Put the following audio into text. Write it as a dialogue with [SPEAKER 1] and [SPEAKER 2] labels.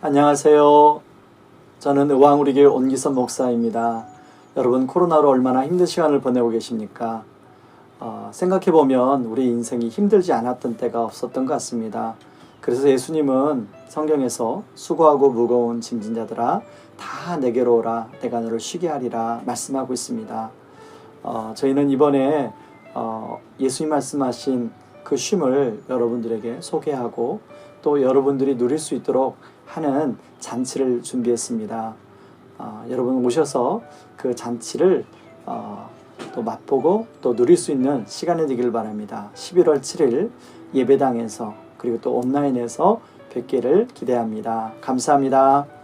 [SPEAKER 1] 안녕하세요. 저는 의왕우리교회 온기선 목사입니다. 여러분 코로나로 얼마나 힘든 시간을 보내고 계십니까? 어, 생각해보면 우리 인생이 힘들지 않았던 때가 없었던 것 같습니다. 그래서 예수님은 성경에서 수고하고 무거운 짐진 자들아 다 내게로 오라 내가 너를 쉬게 하리라 말씀하고 있습니다. 어, 저희는 이번에 어, 예수님 말씀하신 그 쉼을 여러분들에게 소개하고 또 여러분들이 누릴 수 있도록 하는 잔치를 준비했습니다. 어, 여러분 오셔서 그 잔치를 어, 또 맛보고 또 누릴 수 있는 시간이 되기를 바랍니다. 11월 7일 예배당에서 그리고 또 온라인에서 뵙기를 기대합니다. 감사합니다.